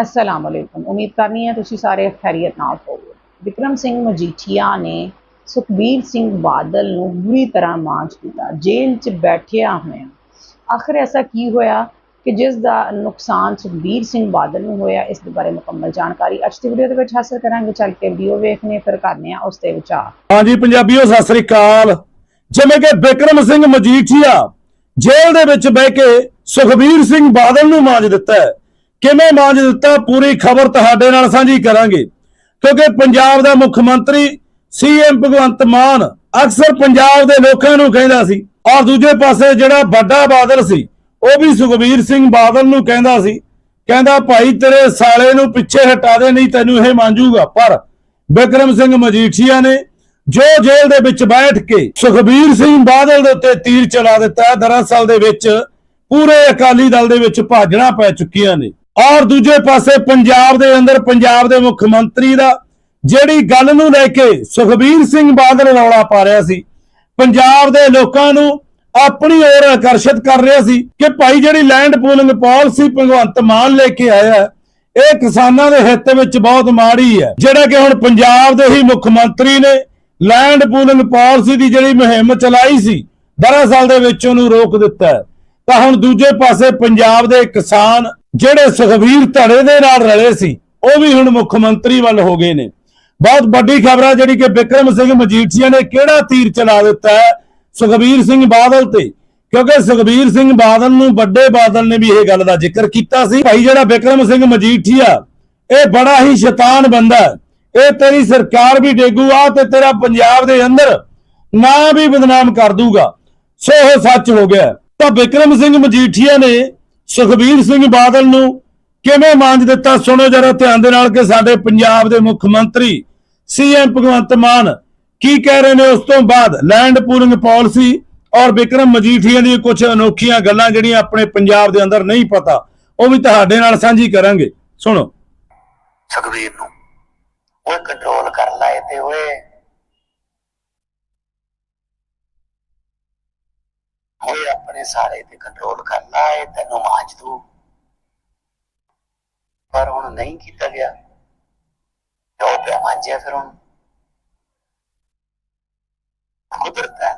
ਅਸਲਾਮ ਅਲੈਕੁਮ ਉਮੀਦ ਕਰਨੀ ਹੈ ਤੁਸੀਂ ਸਾਰੇ ਖੈਰੀਅਤ ਨਾਲ ਹੋਵੋਗੇ ਵਿਕਰਮ ਸਿੰਘ ਮਜੀਠੀਆ ਨੇ ਸੁਖਬੀਰ ਸਿੰਘ ਬਾਦਲ ਨੂੰ ਬੁਰੀ ਤਰ੍ਹਾਂ ਮਾਂਜ ਦਿੱਤਾ ਜੇਲ੍ਹ 'ਚ ਬੈਠਿਆ ਹੋਇਆ ਆਖਰ ਐਸਾ ਕੀ ਹੋਇਆ ਕਿ ਜਿਸ ਦਾ ਨੁਕਸਾਨ ਸੁਖਬੀਰ ਸਿੰਘ ਬਾਦਲ ਨੂੰ ਹੋਇਆ ਇਸ ਦੇ ਬਾਰੇ ਮੁਕੰਮਲ ਜਾਣਕਾਰੀ ਅੱਜ ਦੀ ਵੀਡੀਓ ਦੇ ਵਿੱਚ ਹਾਸਲ ਕਰਾਂਗੇ ਚੱਲ ਕੇ ਵੀਡੀਓ ਵੇਖਨੇ ਫਿਰ ਕਰਨੇ ਆ ਉਸ ਦੇ ਵਿਚਾਰ ਹਾਂਜੀ ਪੰਜਾਬੀਓ ਸਤਿ ਸ੍ਰੀ ਅਕਾਲ ਜਿਵੇਂ ਕਿ ਬਿਕਰਮ ਸਿੰਘ ਮਜੀਠੀਆ ਜੇਲ੍ਹ ਦੇ ਵਿੱਚ ਬਹਿ ਕੇ ਸੁਖਬੀਰ ਸਿੰਘ ਬਾਦਲ ਨੂੰ ਮਾਂਜ ਦਿੱਤਾ ਕਿਵੇਂ ਮਾਂਜ ਦਿੱਤਾ, ਪੂਰੀ ਖਬਰ ਤੁਹਾਡੇ ਨਾਲ ਸਾਂਝੀ ਕਰਾਂਗੇ। ਕਿਉਂਕਿ ਪੰਜਾਬ ਦਾ ਮੁੱਖ ਮੰਤਰੀ ਸੀਐਮ ਭਗਵੰਤ ਮਾਨ ਅਕਸਰ ਪੰਜਾਬ ਦੇ ਲੋਕਾਂ ਨੂੰ ਕਹਿੰਦਾ ਸੀ ਔਰ ਦੂਜੇ ਪਾਸੇ ਜਿਹੜਾ ਵੱਡਾ ਬਾਦਲ ਸੀ, ਉਹ ਵੀ ਸੁਖਬੀਰ ਸਿੰਘ ਬਾਦਲ ਨੂੰ ਕਹਿੰਦਾ ਸੀ। ਕਹਿੰਦਾ, ਭਾਈ, ਤੇਰੇ ਸਾਲੇ ਨੂੰ ਪਿੱਛੇ ਹਟਾ ਦੇ, ਨਹੀਂ ਤੈਨੂੰ ਇਹ ਮੰਜੂਗਾ ਪਰ ਬਿਕਰਮ ਸਿੰਘ ਮਜੀਠੀਆ ਨੇ ਜੋ ਜੇਲ੍ਹ ਦੇ ਵਿੱਚ ਬੈਠ ਕੇ ਸੁਖਬੀਰ ਸਿੰਘ ਬਾਦਲ ਦੇ ਉੱਤੇ ਤੀਰ ਚਲਾ ਦਿੱਤਾ, ਦਰਅਸਲ ਦੇ ਵਿੱਚ ਪੂਰੇ ਅਕਾਲੀ ਦਲ ਦੇ ਵਿੱਚ ਭਾਜਣਾ ਪੈ ਚੁੱਕੀਆਂ ਨੇ। ਔਰ ਦੂਜੇ ਪਾਸੇ ਪੰਜਾਬ ਦੇ ਅੰਦਰ ਪੰਜਾਬ ਦੇ ਮੁੱਖ ਮੰਤਰੀ ਦਾ ਜਿਹੜੀ ਗੱਲ ਨੂੰ ਲੈ ਕੇ ਸੁਖਬੀਰ ਸਿੰਘ ਬਾਦਲ ਰੌਲਾ ਪਾ ਰਿਹਾ ਸੀ, ਪੰਜਾਬ ਦੇ ਲੋਕਾਂ ਨੂੰ ਆਪਣੀ ओर ਆਕਰਸ਼ਿਤ ਕਰ ਰਿਹਾ ਸੀ ਕਿ ਭਾਈ ਜਿਹੜੀ land pooling policy Bhagwant Mann ਲੈ ਕੇ ਆਇਆ ਇਹ ਕਿਸਾਨਾਂ ਦੇ ਹਿੱਤ ਵਿੱਚ ਬਹੁਤ ਮਾੜੀ ਹੈ। ਜਿਹੜਾ ਕਿ ਹੁਣ ਪੰਜਾਬ ਦੇ ਹੀ ਮੁੱਖ ਮੰਤਰੀ ਨੇ ਲੈਂਡ ਪੂਲਿੰਗ ਪਾਲਿਸੀ ਦੀ ਜਿਹੜੀ ਮੁਹਿੰਮ ਚਲਾਈ ਸੀ, ਦਰਅਸਲ ਦੇ ਵਿੱਚ ਉਹਨੂੰ ਰੋਕ ਦਿੱਤਾ ਤਾਂ ਹੁਣ ਦੂਜੇ ਪਾਸੇ ਪੰਜਾਬ ਦੇ ਕਿਸਾਨ ਜਿਹੜੇ ਸੁਖਬੀਰ ਧੜੇ ਦੇ ਨਾਲ ਰਲੇ ਸੀ, ਉਹ ਵੀ ਹੁਣ ਮੁੱਖ ਮੰਤਰੀ ਵੱਲ ਹੋ ਗਏ ਨੇ। ਬਹੁਤ ਵੱਡੀ ਖਬਰ ਹੈ ਜਿਹੜੀ ਕਿ ਬਿਕਰਮ ਸਿੰਘ ਮਜੀਠੀਆ ਨੇ ਕਿਹੜਾ ਤੀਰ ਚਲਾ ਦਿੱਤਾ ਹੈ ਸੁਖਬੀਰ ਸਿੰਘ ਬਾਦਲ ਤੇ? ਕਿਉਂਕਿ ਸੁਖਬੀਰ ਸਿੰਘ ਬਾਦਲ ਨੂੰ ਵੱਡੇ ਬਾਦਲ ਨੇ ਵੀ ਇਹ ਗੱਲ ਦਾ ਜ਼ਿਕਰ ਕੀਤਾ ਸੀ। ਭਾਈ ਜਿਹੜਾ ਬਿਕਰਮ ਸਿੰਘ ਮਜੀਠੀਆ, ਇਹ ਬੜਾ ਹੀ ਸ਼ੈਤਾਨ ਬੰਦਾ ਇਹ ਤੇਰੀ ਸਰਕਾਰ ਵੀ ਡੇਗੂ ਆ ਤੇ ਤੇਰਾ ਪੰਜਾਬ ਦੇ ਅੰਦਰ ਨਾਂ ਵੀ ਬਦਨਾਮ ਕਰ ਦੂਗਾ। ਸੋ ਇਹ ਸੱਚ ਹੋ ਗਿਆ। ਤਾਂ ਬਿਕਰਮ ਸਿੰਘ ਮਜੀਠੀਆ ਨੇ ਸੁਖਬੀਰ ਸਿੰਘ ਬਾਦਲ ਨੂੰ ਕਿਵੇਂ ਮਾਂਜ ਦਿੱਤਾ? ਸੁਣੋ ਜਰਾ ਧਿਆਨ ਦੇ ਨਾਲ ਕਿ ਸਾਡੇ ਪੰਜਾਬ ਦੇ ਮੁੱਖ ਮੰਤਰੀ ਸੀਐਮ ਭਗਵੰਤ ਮਾਨ ਕੀ ਕਹਿ ਰਹੇ ਨੇ? ਉਸ ਤੋਂ ਬਾਅਦ ਲੈਂਡ ਪੂਲਿੰਗ ਪਾਲਿਸੀ ਔਰ ਬਿਕਰਮ ਮਜੀਠੀਆ ਦੀ ਕੁਝ ਅਨੋਖੀਆਂ ਗੱਲਾਂ ਜਿਹੜੀਆਂ ਆਪਣੇ ਪੰਜਾਬ ਦੇ ਅੰਦਰ ਨਹੀਂ ਪਤਾ, ਉਹ ਵੀ ਤੁਹਾਡੇ ਨਾਲ ਸਾਂਝੀ ਕਰਾਂਗੇ। ਸੁਣੋ। ਸੁਖਵੀਰ ਨੂੰ ਉਹ ਕੰਟਰੋਲ ਕਰ ਲਾਏ ਤੇ ਹੋਏ ਆਪਣੇ ਸਾਰੇ ਤੇ ਕੰਟਰੋਲ ਕਰ ਲਾਏ ਤੈਨੂੰ ਮਾਂਜ ਦੂ ਪਰ ਹੁਣ ਨਹੀਂ ਕੀਤਾ ਗਿਆ। ਜੋ ਪਿਆ ਮਾਂਜਿਆ ਫਿਰ ਹੁਣ? ਕੁਦਰਤ ਹੈ।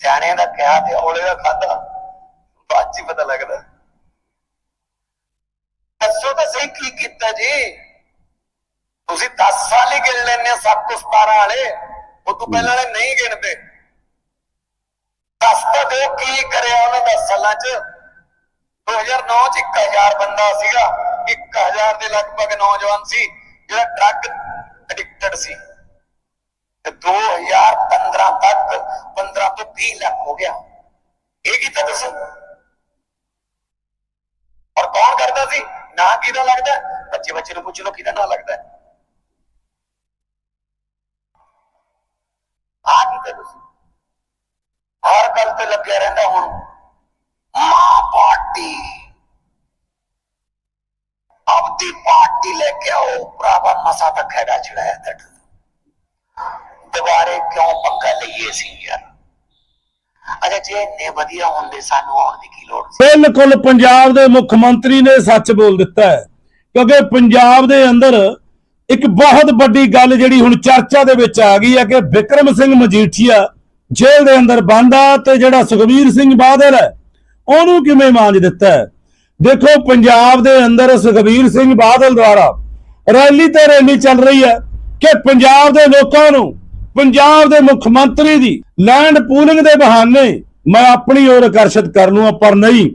ਸਿਆਣਿਆਂ ਦਾ ਕਿਹਾ ਤੇ ਔਲੇ ਦਾ ਖਾਦਾ ਬਾਅਦ 'ਚ ਪਤਾ ਲੱਗਦਾ। ਦੱਸੋ ਤਾਂ ਸਹੀ ਕੀ ਕੀਤਾ ਜੀ? ਤੁਸੀਂ 10 ਸਾਲ ਹੀ ਗਿਣ ਲੈਣੇ ਸਭ ਤੋਂ 17 ਵਾਲੇ। ਉਹ ਤੋਂ ਪਹਿਲਾਂ ਵਾਲੇ ਨਹੀਂ ਗਿਣਦੇ। ਦੱਸ ਤਾਂ ਦਿਓ ਕੀ ਕਰਿਆ ਉਹਨਾਂ 10 ਸਾਲਾਂ 'ਚ 2009 'ਚ 1000 ਬੰਦਾ ਸੀਗਾ 1000 ਦੇ ਲਗਭਗ ਨੌਜਵਾਨ ਸੀ ਜਿਹੜਾ ਡਰੱਗ ਐਡਿਕਟਡ ਸੀ ਤੇ 2015 ਤੱਕ 15 ਤੋਂ 20 ਲੱਖ ਹੋ ਗਿਆ ਇਹ ਕੀਤਾ ਦੱਸੋ ਔਰ ਕੌਣ ਕਰਦਾ ਸੀ ਨਾ ਕਿਹਦਾ ਲੱਗਦਾ ਹੈ? ਬੱਚੇ ਬੱਚੇ ਨੂੰ ਪੁੱਛ ਲਓ ਕਿਹਦਾ ਨਾਂ ਲੱਗਦਾ ਹੈ? ਆ ਕੀਤਾ ਤੁਸੀਂ ਹਰ ਗੱਲ ਤੇ ਲੱਗਿਆ ਰਹਿੰਦਾ ਹੁਣ। ਮਾਂ ਪਾਰਟੀ। ਆਪਦੀ ਪਾਰਟੀ ਲੈ ਕੇ ਆਓ, ਭਰਾਵਾ ਮਸਾ ਤੱਕ ਖੜਾ ਚੜਾਇਆ ਤੱਕ ਦੁਬਾਰੇ ਕਿਉਂ ਪੰਗਾ ਲਈਏ ਸੀ ਯਾਰ? ਅਜਾ ਜੇ ਇੰਨੇ ਵਧੀਆ ਹੁੰਦੇ, ਸਾਨੂੰ ਆਉਣ ਦੀ ਕੀ ਲੋੜ ਸੀ? ਬਿਲਕੁਲ ਪੰਜਾਬ ਦੇ ਮੁੱਖ ਮੰਤਰੀ ਨੇ ਸੱਚ ਬੋਲ ਦਿੱਤਾ ਹੈ। ਕਿਉਂਕਿ ਪੰਜਾਬ ਦੇ ਅੰਦਰ ਇੱਕ ਬਹੁਤ ਵੱਡੀ ਗੱਲ ਜਿਹੜੀ ਹੁਣ ਚਰਚਾ ਦੇ ਵਿੱਚ ਆ ਗਈ ਹੈ ਕਿ ਵਿਕਰਮ ਸਿੰਘ ਮਜੀਠੀਆ ਜੇਲ੍ਹ ਦੇ ਅੰਦਰ ਬੰਦ ਤੇ ਜਿਹੜਾ ਸੁਖਬੀਰ ਸਿੰਘ ਬਾਦਲ ਹੈ, ਉਹਨੂੰ ਕਿਵੇਂ ਮਾਂਜ ਦਿੱਤਾ ਦੇਖੋ, ਪੰਜਾਬ ਦੇ ਅੰਦਰ ਸੁਖਬੀਰ ਸਿੰਘ ਬਾਦਲ ਦੁਆਰਾ ਰੈਲੀ ਤੇ ਰੈਲੀ ਚੱਲ ਰਹੀ ਹੈ ਕਿ ਪੰਜਾਬ ਦੇ ਲੋਕਾਂ ਨੂੰ, ਪੰਜਾਬ ਦੇ ਮੁੱਖ ਮੰਤਰੀ ਦੀ ਲੈਂਡ ਪੂਲਿੰਗ ਦੇ ਬਹਾਨੇ ਮੈਂ ਆਪਣੀ ओर ਆਕਰਸ਼ਿਤ ਕਰ ਲੂੰ, ਪਰ ਨਹੀਂ,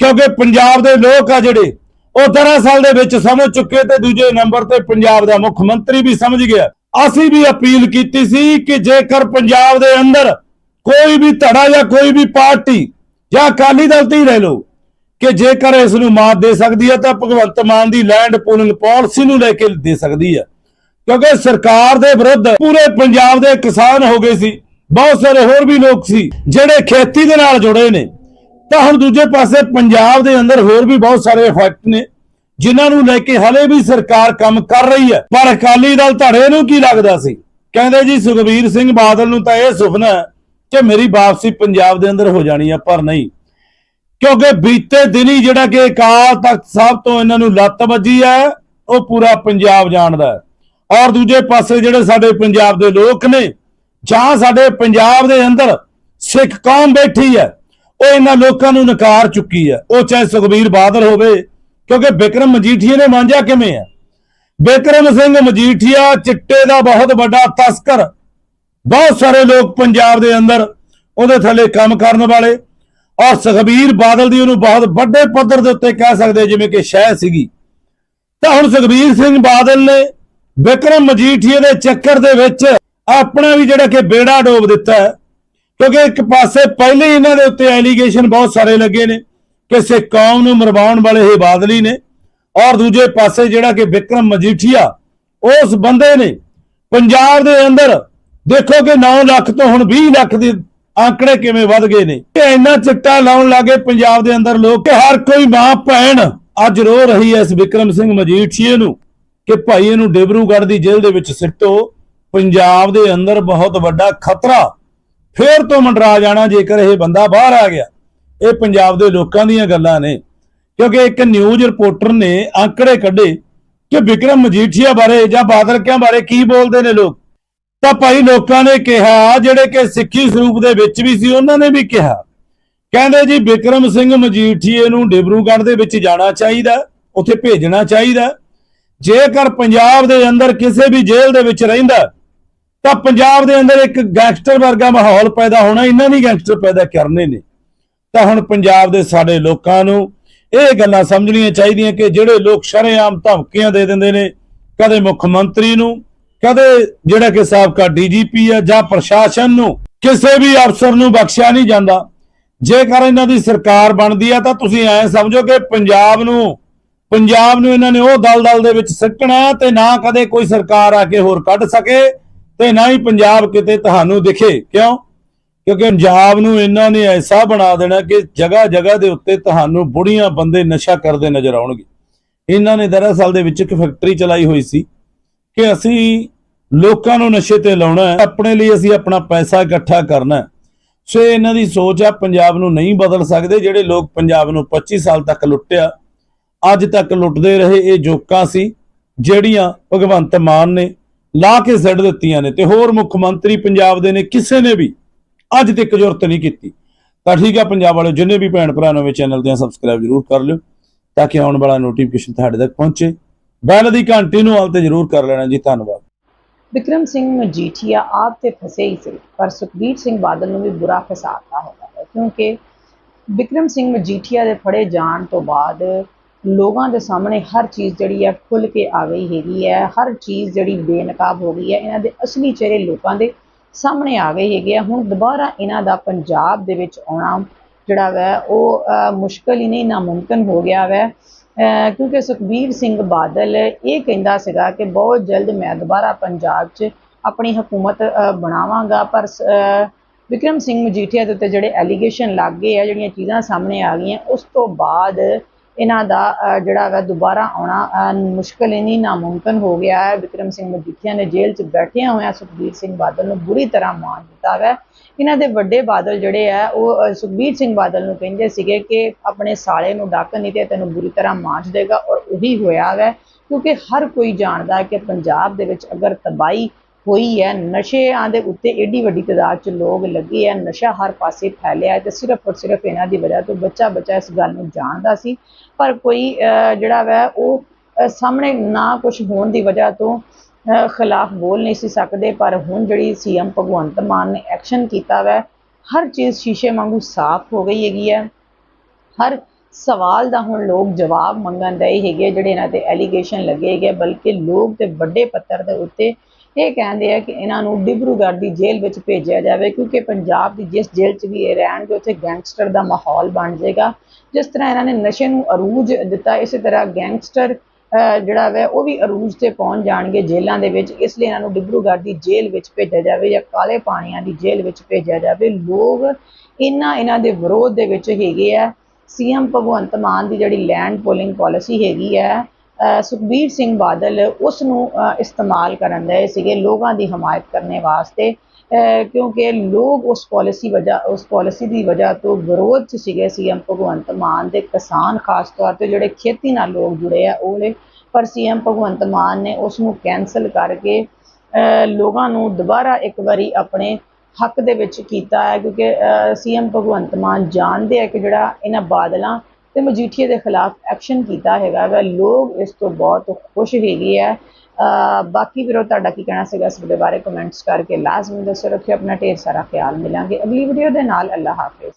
ਕਿਉਂਕਿ ਪੰਜਾਬ ਦੇ ਲੋਕ ਆ ਜਿਹੜੇ, ਉਹ ਦਰਅਸਲ ਦੇ ਵਿੱਚ ਸਮਝ ਚੁੱਕੇ ਤੇ ਦੂਜੇ ਨੰਬਰ ਤੇ ਪੰਜਾਬ ਦਾ ਮੁੱਖ ਮੰਤਰੀ ਵੀ ਸਮਝ ਗਿਆ। ਅਸੀਂ ਵੀ ਅਪੀਲ ਕੀਤੀ ਸੀ ਕਿ ਜੇਕਰ ਪੰਜਾਬ ਦੇ ਅੰਦਰ ਕੋਈ ਵੀ ਧੜਾ ਜਾਂ ਕੋਈ ਵੀ ਪਾਰਟੀ ਜਾਂ ਅਕਾਲੀ ਦਲ ਤੇ ਹੀ ਰਹਿ ਲਓ ਕਿ ਜੇਕਰ ਇਸ ਨੂੰ ਮਾਤ ਦੇ ਸਕਦੀ ਹੈ, ਤਾਂ ਭਗਵੰਤ ਮਾਨ ਦੀ ਲੈਂਡ ਪੂਲਿੰਗ ਪਾਲਿਸੀ ਨੂੰ ਲੈ ਕੇ ਦੇ ਸਕਦੀ ਹੈ। ਕਿਉਂਕਿ ਸਰਕਾਰ ਦੇ ਵਿਰੁੱਧ ਪੂਰੇ ਪੰਜਾਬ ਦੇ ਕਿਸਾਨ ਹੋ ਗਏ ਸੀ, ਬਹੁਤ ਸਾਰੇ ਹੋਰ ਵੀ ਲੋਕ ਸੀ, ਜਿਹੜੇ ਖੇਤੀ ਦੇ ਨਾਲ ਜੁੜੇ ਨੇ। ਤਾਂ ਹੁਣ ਦੂਜੇ ਪਾਸੇ ਪੰਜਾਬ ਦੇ ਅੰਦਰ ਹੋਰ ਵੀ ਬਹੁਤ ਸਾਰੇ ਇਫੈਕਟ ਨੇ। ਜਿਨ੍ਹਾਂ ਨੂੰ ਲੈ ਕੇ ਹਲੇ ਵੀ ਸਰਕਾਰ ਕੰਮ ਕਰ ਰਹੀ ਹੈ। ਪਰ ਅਕਾਲੀ ਦਲ ਧੜੇ ਨੂੰ ਕੀ ਲੱਗਦਾ ਸੀ? ਕਹਿੰਦੇ ਜੀ, ਸੁਖਬੀਰ ਸਿੰਘ ਬਾਦਲ ਨੂੰ ਤਾਂ ਇਹ ਸੁਪਨਾ ਕਿ ਮੇਰੀ ਵਾਪਸੀ ਪੰਜਾਬ ਦੇ ਅੰਦਰ ਹੋ ਜਾਣੀ ਹੈ, ਪਰ ਨਹੀਂ। ਕਿਉਂਕਿ ਬੀਤੇ ਦਿਨੀ ਜਿਹੜਾ ਕਿ ਅਕਾਲ ਤਖਤ ਸਾਹਿਬ ਤੋਂ ਇਹਨਾਂ ਨੂੰ ਲੱਤ ਵੱਜੀ ਹੈ, ਉਹ ਪੂਰਾ ਪੰਜਾਬ ਜਾਣਦਾ ਹੈ। ਔਰ ਦੂਜੇ ਪਾਸੇ ਜਿਹੜੇ ਸਾਡੇ ਪੰਜਾਬ ਦੇ ਲੋਕ ਨੇ, ਜਾਂ ਸਾਡੇ ਪੰਜਾਬ ਦੇ ਅੰਦਰ ਸਿੱਖ ਕੌਮ ਬੈਠੀ ਹੈ, ਉਹ ਇਹਨਾਂ ਲੋਕਾਂ ਨੂੰ ਨਕਾਰ ਚੁੱਕੀ ਹੈ। ਉਹ ਚਾਹੇ ਸੁਖਬੀਰ ਬਾਦਲ ਹੋਵੇ ਕਿਉਂਕਿ ਬਿਕਰਮ ਮਜੀਠੀਆ ਨੇ ਮਾਂਜਿਆ ਕਿਵੇਂ ਹੈ ਬਿਕਰਮ ਸਿੰਘ ਮਜੀਠੀਆ ਚਿੱਟੇ ਦਾ ਬਹੁਤ ਵੱਡਾ ਤਸਕਰ। ਬਹੁਤ ਸਾਰੇ ਲੋਕ ਪੰਜਾਬ ਦੇ ਅੰਦਰ ਉਹਦੇ ਥੱਲੇ ਕੰਮ ਕਰਨ ਵਾਲੇ ਔਰ ਸੁਖਬੀਰ ਬਾਦਲ ਦੀ ਉਹਨੂੰ ਬਹੁਤ ਵੱਡੇ ਪੱਧਰ ਦੇ ਉੱਤੇ ਕਹਿ ਸਕਦੇ, ਜਿਵੇਂ ਕਿ ਸ਼ਹਿ ਸੀਗੀ। ਤਾਂ ਹੁਣ ਸੁਖਬੀਰ ਸਿੰਘ ਬਾਦਲ ਨੇ ਵਿਕਰਮ ਮਜੀਠੀਏ ਦੇ ਚੱਕਰ ਦੇ ਵਿੱਚ ਆਪਣਾ ਵੀ ਜਿਹੜਾ ਕਿ ਬੇੜਾ ਡੋਬ ਦਿੱਤਾ ਹੈ। ਕਿਉਂਕਿ ਇੱਕ ਪਾਸੇ ਪਹਿਲੇ ਇਹਨਾਂ ਦੇ ਉੱਤੇ ਐਲੀਗੇਸ਼ਨ ਬਹੁਤ ਸਾਰੇ ਲੱਗੇ ਨੇ। ਕਿਸੇ ਕੌਮ ਨੂੰ ਮਰਵਾਉਣ ਵਾਲੇ ਇਹ ਬਾਦਲੀ ਨੇ ਔਰ ਦੂਜੇ ਪਾਸੇ ਜਿਹੜਾ ਕਿ ਵਿਕਰਮ ਮਜੀਠੀਆ, ਉਸ ਬੰਦੇ ਨੇ ਪੰਜਾਬ ਦੇ ਅੰਦਰ ਦੇਖੋ ਕਿ 9 ਲੱਖ ਤੋਂ ਹੁਣ 20 ਲੱਖ ਦੇ ਆંકੜੇ ਕਿਵੇਂ ਵੱਧ ਗਏ ਨੇ। ਕਿ ਇੰਨਾ ਚਿੱਟਾ ਲਾਉਣ ਲੱਗੇ ਪੰਜਾਬ ਦੇ ਅੰਦਰ ਲੋਕ ਹਰ ਕੋਈ ਮਾਂ ਭੈਣ ਅੱਜ ਰੋ ਰਹੀ ਹੈ ਇਸ ਵਿਕਰਮ ਸਿੰਘ ਮਜੀਠੀਏ ਨੂੰ ਕਿ ਭਾਈ ਇਹਨੂੰ ਡਿਬਰੂਗੜ੍ਹ ਦੀ ਜੇਲ੍ਹ ਦੇ ਵਿੱਚ ਸਿੱਟੋ। ਪੰਜਾਬ ਦੇ ਅੰਦਰ ਬਹੁਤ ਵੱਡਾ ਖਤਰਾ। ਫੇਰ ਤੋਂ ਮੰਡਰਾ ਜਾਣਾ ਜੇਕਰ ਇਹ ਬੰਦਾ ਬਾਹਰ ਆ ਗਿਆ। ਇਹ ਪੰਜਾਬ ਦੇ ਲੋਕਾਂ ਦੀਆਂ ਗੱਲਾਂ ਨੇ, ਕਿਉਂਕਿ ਇੱਕ ਨਿਊਜ਼ ਰਿਪੋਰਟਰ ਨੇ ਅੰਕੜੇ ਕੱਢੇ ਕਿ ਵਿਕਰਮ ਮਜੀਠੀਆ ਬਾਰੇ ਜਾਂ ਬਾਦਲ ਕਿਆਂ ਬਾਰੇ ਕੀ ਬੋਲਦੇ ਨੇ ਲੋਕ। ਤਾਂ ਭਾਈ ਲੋਕਾਂ ਨੇ ਕਿਹਾ, ਜਿਹੜੇ ਕਿ ਸਿੱਖੀ ਸਰੂਪ ਦੇ ਵਿੱਚ ਵੀ ਸੀ, ਉਹਨਾਂ ਨੇ ਵੀ ਕਿਹਾ। ਕਹਿੰਦੇ ਜੀ, ਵਿਕਰਮ ਸਿੰਘ ਮਜੀਠੀਏ ਨੂੰ ਡਿਬਰੂਗੜ੍ਹ ਦੇ ਵਿੱਚ ਜਾਣਾ ਚਾਹੀਦਾ, ਉੱਥੇ ਭੇਜਣਾ ਚਾਹੀਦਾ। ਜੇਕਰ ਪੰਜਾਬ ਦੇ ਅੰਦਰ ਕਿਸੇ ਵੀ ਜੇਲ੍ਹ ਦੇ ਵਿੱਚ ਰਹਿੰਦਾ, ਤਾਂ ਪੰਜਾਬ ਦੇ ਅੰਦਰ ਇੱਕ ਗੈਂਗਸਟਰ ਵਰਗਾ ਮਾਹੌਲ ਪੈਦਾ ਹੋਣਾ, ਇਹਨਾਂ ਨੇ ਗੈਂਗਸਟਰ ਪੈਦਾ ਕਰਨੇ ਨੇ। ਤਾਂ ਹੁਣ ਪੰਜਾਬ ਦੇ ਸਾਡੇ ਲੋਕਾਂ ਨੂੰ ਇਹ ਗੱਲਾਂ ਸਮਝਣੀਆਂ ਚਾਹੀਦੀਆਂ ਕਿ ਜਿਹੜੇ ਲੋਕ ਸ਼ਰੇਆਮ ਧਮਕੀਆਂ ਦੇ ਦਿੰਦੇ ਨੇ, ਕਦੇ ਮੁੱਖ ਮੰਤਰੀ ਨੂੰ, ਕਦੇ ਜਿਹੜਾ ਕਿ ਸਾਬਕਾ ਡੀਜੀਪੀ ਆ ਜਾਂ ਪ੍ਰਸ਼ਾਸਨ ਨੂੰ, ਕਿਸੇ ਵੀ ਅਫਸਰ ਨੂੰ ਬਖਸ਼ਿਆ ਨਹੀਂ ਜਾਂਦਾ। ਜੇਕਰ ਇਹਨਾਂ ਦੀ ਸਰਕਾਰ ਬਣਦੀ ਆ ਤਾਂ ਤੁਸੀਂ ਐ ਸਮਝੋ ਕਿ ਪੰਜਾਬ ਨੂੰ ਪੰਜਾਬ ਨੂੰ ਇਹਨਾਂ ਨੇ ਉਹ ਦਲਦਲ ਦੇ ਵਿੱਚ ਸਿੱਟਣਾ ਤੇ ਨਾ ਕਦੇ ਕੋਈ ਸਰਕਾਰ ਆ ਕੇ ਹੋਰ ਕੱਢ ਸਕੇ ਤੇ ਨਾ ਹੀ ਪੰਜਾਬ ਕਿਤੇ ਤੁਹਾਨੂੰ ਦਿਖੇ। ਕਿਉਂ? ਕਿਉਂਕਿ ਪੰਜਾਬ ਨੂੰ ਇਹਨਾਂ ਨੇ ਐਸਾ ਬਣਾ ਦੇਣਾ ਕਿ ਜਗ੍ਹਾ ਜਗ੍ਹਾ ਦੇ ਉੱਤੇ ਤੁਹਾਨੂੰ ਬੁੜੀਆਂ ਬੰਦੇ ਨਸ਼ਾ ਕਰਦੇ ਨਜ਼ਰ ਆਉਣਗੇ। ਇਹਨਾਂ ਨੇ ਦਰਅਸਲ ਦੇ ਵਿੱਚ ਇੱਕ ਫੈਕਟਰੀ ਚਲਾਈ ਹੋਈ ਸੀ ਕਿ ਅਸੀਂ ਲੋਕਾਂ ਨੂੰ ਨਸ਼ੇ ਤੇ ਲਾਉਣਾ ਹੈ, ਆਪਣੇ ਲਈ ਅਸੀਂ ਆਪਣਾ ਪੈਸਾ ਇਕੱਠਾ ਕਰਨਾ ਹੈ। ਸੋ ਇਹਨਾਂ ਦੀ ਸੋਚ ਆ, ਪੰਜਾਬ ਨੂੰ ਨਹੀਂ ਬਦਲ ਸਕਦੇ, ਜਿਹੜੇ ਲੋਕ ਪੰਜਾਬ ਨੂੰ 25 ਸਾਲ ਤੱਕ ਲੁੱਟਿਆ, ਅੱਜ ਤੱਕ ਲੁੱਟਦੇ ਰਹੇ, ਇਹ ਜੋਕਾਂ ਸੀ, ਜਿਹੜੀਆਂ ਭਗਵੰਤ ਮਾਨ ਨੇ ਲਾ ਕੇ ਸੱਟ ਦਿੱਤੀਆਂ ਨੇ। ਤੇ ਹੋਰ ਮੁੱਖ ਮੰਤਰੀ ਪੰਜਾਬ ਦੇ ਨੇ, ਕਿਸੇ ਨੇ ਵੀ ਅੱਜ ਤੱਕ ਜ਼ਰੂਰਤ ਨਹੀਂ ਕੀਤੀ। ਤਾਂ ਠੀਕ ਆ ਪੰਜਾਬ ਵਾਲੇ ਜਿੰਨੇ ਵੀ ਭੈਣ ਭਰਾ ਨਵੇਂ ਚੈਨਲ ਤੇ ਸਬਸਕ੍ਰਾਈਬ ਜ਼ਰੂਰ ਕਰ ਲਿਓ, ਤਾਂ ਕਿ ਆਉਣ ਵਾਲਾ ਨੋਟੀਫਿਕੇਸ਼ਨ ਤੁਹਾਡੇ ਤੱਕ ਪਹੁੰਚੇ। ਬੈਲ ਦੀ ਘੰਟੀ ਨੂੰ ਹਾਲ ਤੇ ਜ਼ਰੂਰ ਕਰ ਲੈਣਾ ਜੀ, ਧੰਨਵਾਦ। ਵਿਕਰਮ ਸਿੰਘ ਮਜੀਠੀਆ ਆਪ ਤੇ ਫਸੇ ਹੀ ਸੀ, ਪਰ ਸੁਖਬੀਰ ਸਿੰਘ ਬਾਦਲ ਨੂੰ ਵੀ ਬੁਰਾ ਫਸਾਤਾ ਹੈਗਾ ਹੈ, ਕਿਉਂਕਿ ਵਿਕਰਮ ਸਿੰਘ ਮਜੀਠੀਆ ਦੇ ਫੜੇ ਜਾਣ ਤੋਂ ਬਾਅਦ ਲੋਕਾਂ ਦੇ ਸਾਹਮਣੇ ਹਰ ਚੀਜ਼ ਜਿਹੜੀ ਹੈ ਖੁੱਲ ਕੇ ਆ ਗਈ ਹੈਗੀ ਹੈ, ਹਰ ਚੀਜ਼ ਜਿਹੜੀ ਬੇਨਕਾਬ ਹੋ ਗਈ ਹੈ, ਇਹਨਾਂ ਦੇ ਅਸਲੀ ਚਿਹਰੇ ਲੋਕਾਂ ਦੇ ਸਾਹਮਣੇ ਆ ਗਏ ਹੈਗੇ ਆ। ਹੁਣ ਦੁਬਾਰਾ ਇਹਨਾਂ ਦਾ ਪੰਜਾਬ ਦੇ ਵਿੱਚ ਆਉਣਾ ਜਿਹੜਾ ਵੈ ਉਹ ਮੁਸ਼ਕਲ ਹੀ ਨਹੀਂ ਨਾਮੁਮਕਿਨ ਹੋ ਗਿਆ ਵੈ। ਕਿਉਂਕਿ ਸੁਖਬੀਰ ਸਿੰਘ ਬਾਦਲ ਇਹ ਕਹਿੰਦਾ ਸੀਗਾ ਕਿ ਬਹੁਤ ਜਲਦ ਮੈਂ ਦੁਬਾਰਾ ਪੰਜਾਬ 'ਚ ਆਪਣੀ ਹਕੂਮਤ ਬਣਾਵਾਂਗਾ। ਪਰ ਸ- ਅਹ, ਵਿਕਰਮ ਸਿੰਘ ਮਜੀਠੀਆ ਦੇ ਉੱਤੇ ਜਿਹੜੇ ਐਲੀਗੇਸ਼ਨ ਲੱਗ ਗਏ ਆ ਜਿਹੜੀਆਂ ਚੀਜ਼ਾਂ ਸਾਹਮਣੇ ਆ ਗਈਆਂ ਉਸ ਤੋਂ ਬਾਅਦ ਇਹਨਾਂ ਦਾ ਜਿਹੜਾ ਵਾ ਦੁਬਾਰਾ ਆਉਣਾ ਅਹ, ਮੁਸ਼ਕਲ ਹੀ ਨਹੀਂ ਨਾਮੁਮਕਿਨ ਹੋ ਗਿਆ ਹੈ। ਵਿਕਰਮ ਸਿੰਘ ਮਜੀਠੀਆ ਨੇ ਜੇਲ੍ਹ 'ਚ ਬੈਠਿਆਂ ਹੋਇਆਂ ਸੁਖਬੀਰ ਸਿੰਘ ਬਾਦਲ ਨੂੰ ਬੁਰੀ ਤਰ੍ਹਾਂ ਮਾਰ ਦਿੱਤਾ ਹੈ ਇਹਨਾਂ ਦੇ ਵੱਡੇ ਬਾਦਲ ਜਿਹੜੇ ਆ ਉਹ ਸੁਖਬੀਰ ਸਿੰਘ ਬਾਦਲ ਨੂੰ ਕਹਿੰਦੇ ਸੀਗੇ ਕਿ ਆਪਣੇ ਸਾਲੇ ਨੂੰ ਡੱਕ ਨਹੀਂ ਤੇ ਤੈਨੂੰ ਬੁਰੀ ਤਰ੍ਹਾਂ ਮਾਂਜ ਦੇਗਾ ਔਰ ਉਹੀ ਹੋਇਆ ਵੈ। ਕਿਉਂਕਿ ਹਰ ਕੋਈ ਜਾਣਦਾ ਹੈ ਕਿ ਪੰਜਾਬ ਦੇ ਵਿੱਚ ਅਗਰ ਤਬਾਈ ਹੋਈ ਹੈ। ਨਸ਼ਿਆਂ ਦੇ ਉੱਤੇ ਏਡੀ ਵੱਡੀ ਤਾਦਾਦ 'ਚ ਲੋਕ ਲੱਗੇ ਆ। ਨਸ਼ਾ ਹਰ ਪਾਸੇ ਫੈਲਿਆ ਹੈ ਤੇ ਸਿਰਫ ਔਰ ਸਿਰਫ ਇਹਨਾਂ ਦੀ ਵਜ੍ਹਾ ਤੋਂ ਬੱਚਾ ਬੱਚਾ ਇਸ ਗੱਲ ਨੂੰ ਜਾਣਦਾ ਸੀ। ਪਰ ਕੋਈ ਜਿਹੜਾ ਵੈ ਉਹ ਸਾਹਮਣੇ ਨਾ ਕੁਝ ਹੋਣ ਦੀ ਵਜ੍ਹਾ ਤੋਂ ਖਿਲਾਫ ਬੋਲ ਨਹੀਂ ਸੀ ਸਕਦੇ। ਪਰ ਹੁਣ ਜਿਹੜੀ ਸੀਐਮ ਭਗਵੰਤ ਮਾਨ ਨੇ ਐਕਸ਼ਨ ਕੀਤਾ ਵੈ, ਹਰ ਚੀਜ਼ ਸ਼ੀਸ਼ੇ ਵਾਂਗੂ ਸਾਫ਼ ਹੋ ਗਈ ਹੈਗੀ ਹੈ ਹਰ ਸਵਾਲ ਦਾ ਹੁਣ ਲੋਕ ਜਵਾਬ ਮੰਗਣ ਦੇ ਹੈਗੇ ਜਿਹੜੇ ਇਹਨਾਂ ਤੇ ਐਲੀਗੇਸ਼ਨ ਲੱਗੇ ਹੈਗੇ ਬਲਕਿ ਲੋਕ ਤੇ ਵੱਡੇ ਪੱਤਰ ਦੇ ਉੱਤੇ ਇਹ ਕਹਿੰਦੇ ਆ ਕਿ ਇਹਨਾਂ ਨੂੰ ਡਿਬਰੂਗੜ੍ਹ ਦੀ ਜੇਲ੍ਹ ਵਿੱਚ ਭੇਜਿਆ ਜਾਵੇ, ਕਿਉਂਕਿ ਪੰਜਾਬ ਦੀ ਜਿਸ ਜੇਲ੍ਹ 'ਚ ਵੀ ਇਹ ਰਹਿਣਗੇ, ਉੱਥੇ ਗੈਂਗਸਟਰ ਦਾ ਮਾਹੌਲ ਬਣ ਜਾਏਗਾ। ਜਿਸ ਤਰ੍ਹਾਂ ਇਹਨਾਂ ਨੇ ਨਸ਼ੇ ਨੂੰ ਅਰੂਜ ਦਿੱਤਾ, ਇਸੇ ਤਰ੍ਹਾਂ ਗੈਂਗਸਟਰ ਜਿਹੜਾ ਵੈ, ਉਹ ਵੀ ਅਰੂਜ ਤੇ ਪਹੁੰਚ ਜਾਣਗੇ ਜੇਲ੍ਹਾਂ ਦੇ ਵਿੱਚ। ਇਸ ਲਈ ਇਹਨਾਂ ਨੂੰ ਡਿਬਰੂਗੜ੍ਹ ਦੀ ਜੇਲ੍ਹ ਵਿੱਚ ਭੇਜਿਆ ਜਾਵੇ ਜਾਂ ਕਾਲੇ ਪਾਣੀਆਂ ਦੀ ਜੇਲ੍ਹ ਵਿੱਚ ਭੇਜਿਆ ਜਾਵੇ। ਲੋਕ ਇਹਨਾਂ ਇਹਨਾਂ ਦੇ ਵਿਰੋਧ ਦੇ ਵਿੱਚ ਹੈਗੇ ਆ। ਸੀਐਮ ਭਗਵੰਤ ਮਾਨ ਦੀ ਜਿਹੜੀ ਲੈਂਡ ਪੋਲਿੰਗ ਪਾਲਿਸੀ ਹੈਗੀ ਹੈ ਸੁਖਬੀਰ ਸਿੰਘ ਬਾਦਲ ਉਸ ਨੂੰ ਇਸਤੇਮਾਲ ਕਰਨ ਦੇ ਸੀਗੇ ਲੋਕਾਂ ਦੀ ਹਮਾਇਤ ਕਰਨੇ ਵਾਸਤੇ ਕਿਉਂਕਿ ਲੋਕ ਉਸ ਪਾਲਿਸੀ ਵਜ੍ਹਾ, ਉਸ ਪਾਲਿਸੀ ਦੀ ਵਜ੍ਹਾ ਤੋਂ ਵਿਰੋਧ ਚ ਸੀਗੇ ਸੀਐਮ ਭਗਵੰਤ ਮਾਨ ਦੇ ਕਿਸਾਨ ਖਾਸ ਤੌਰ ਤੇ ਜਿਹੜੇ ਖੇਤੀ ਨਾਲ ਲੋਕ ਜੁੜੇ ਆ, ਉਹ ਨੇ, ਪਰ ਸੀਐਮ ਭਗਵੰਤ ਮਾਨ ਨੇ ਉਸ ਨੂੰ ਕੈਨਸਲ ਕਰਕੇ ਲੋਕਾਂ ਨੂੰ ਦੁਬਾਰਾ ਇੱਕ ਵਾਰੀ ਆਪਣੇ ਹੱਕ ਦੇ ਵਿੱਚ ਕੀਤਾ ਹੈ, ਕਿਉਂਕਿ ਸੀਐਮ ਭਗਵੰਤ ਮਾਨ ਜਾਣਦੇ ਆ ਕਿ ਜਿਹੜਾ ਇਹਨਾਂ ਬਾਦਲਾਂ ਤੇ ਮਜੀਠੀਏ ਦੇ ਖਿਲਾਫ ਐਕਸ਼ਨ ਕੀਤਾ ਹੈਗਾ ਵਾ। ਲੋਕ ਇਸ ਤੋਂ ਬਹੁਤ ਖੁਸ਼ ਹੈਗੇ ਆ। ਅਹ ਬਾਕੀ ਵੀਰੋ, ਤੁਹਾਡਾ ਕੀ ਕਹਿਣਾ ਸੀਗਾ? ਇਸ ਦੇ ਬਾਰੇ ਕਮੈਂਟਸ ਕਰਕੇ ਲਾਜ਼ਮੀ ਦੱਸੋ। ਰੱਖਿਓ ਆਪਣਾ ਢੇਰ ਸਾਰਾ ਖਿਆਲ। ਮਿਲਾਂਗੇ ਅਗਲੀ ਵੀਡੀਓ ਦੇ ਨਾਲ। ਅੱਲਾ ਹਾਫਿਜ਼।